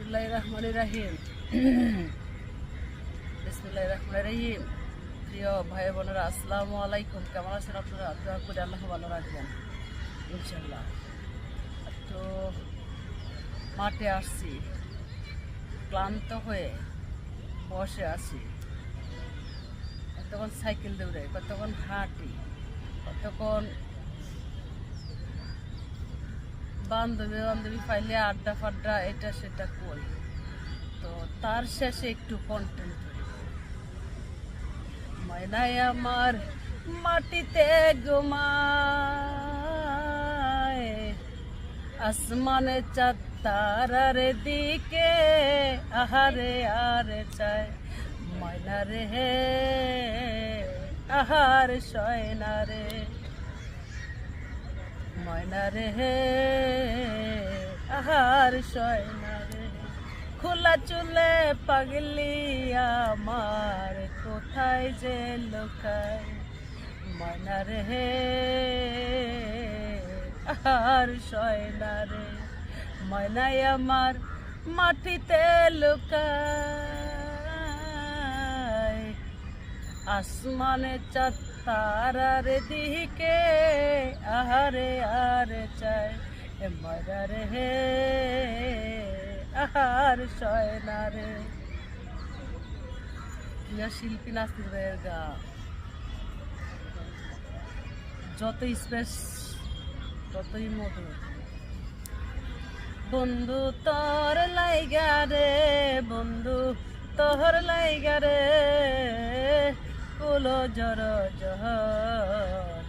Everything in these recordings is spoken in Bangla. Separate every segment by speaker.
Speaker 1: বিসমুল্লাহ রহমান রাহিম। বিসমুল্লাহ রহমান রাহিম। প্রিয় ভাই বোনেরা, আসসালামু আলাইকুম। কেমন আছেন আপনারা? দোয়া করে আল্লাহ ভালো রাখবেন ইনশাল্লাহ তো মাঠে আসছি, ক্লান্ত হয়ে বসে আছি। কতক্ষণ সাইকেল দৌড়াই কতক্ষণ হাঁটি, কতক্ষণ বান্ধবী বান্ধবী পাইলে আড্ডা ফাড্ডা, এটা সেটা করি। তো তার শেষে একটু কন্টেন্ট ময়নায় আমার মাটিতে ঘুমায়, আসমানে চাঁদ, তারার দিকে আহারে আরে চায়। ময়না রে হে, আহার শয়না রে। ময়না রে আহার শয়না রে খোলা চুলে পাগলি আমার, কোথায় যে লোকায়? ময়না রে হে, আহার শয়না রে ময়নাই আমার মাটিতে লুকায়। আসমানে চাঁদ তারার দিকে, আহারে আরে চায় মরার হে, আহার শয়না রে প্রিয় শিল্পী নাসির ভাইয়ের গা, যত স্পেস, ততই মধুর। বন্ধু তোর লাইগা রে, বন্ধু তোর লাইগা রে। কুলো জর জহর।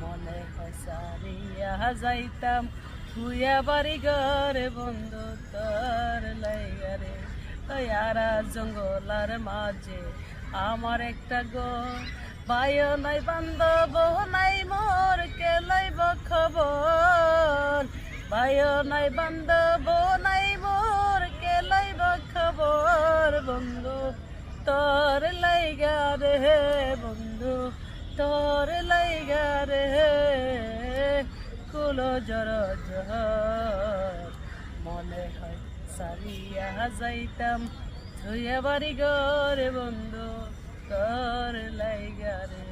Speaker 1: মনে হয় সারিয়া যাইতাম তুইয়া বাড়ি ঘরে বন্ধু তোর লাইগা রে। তৈয়ারা জঙ্গলার মাঝে আমার একটা গো বায়ো নাই বান্ধব নাই মোর, কে লইব খবর? বায়ো নাই বান্ধব কুলো জর মনে হয় সারিয়া যাইতাম। ধুইয়া বাড়ি গরে বন্ধু তোর লাইগারে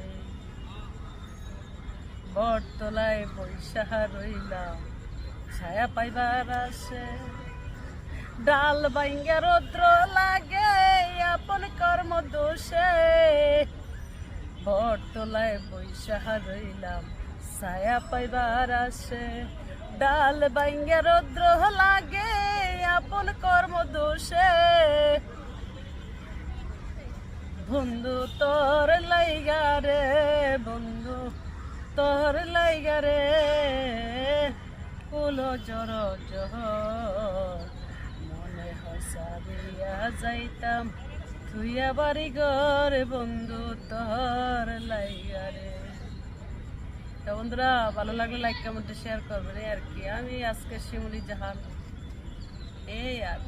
Speaker 1: বটতলায় বৈশাখ রইলাম, ছায়া পাইবার আসে। ডাল বাইঙ্গা রৌদ্র লাগে, আপন কর্ম দোষে। বটতলায় বৈশাখ রইলাম ছায়া পাইবার আসে। ডাল বাইঙ্গা রৌদ্র লাগে, আপন কর্ম দোষে। বন্ধু তোর লাইগা রে, বন্ধু তোর লাইগা রে। কুলো জর মনে হসারিয়া যাইতাম। তুইয়া বাড়ি ঘরে বন্ধু তোর লাইগা রে। তো বন্ধুরা, ভালো লাগলে লাইক কমেন্টে শেয়ার করবেন আর কি। আমি আজকে শিমুলি জাহান। এই আর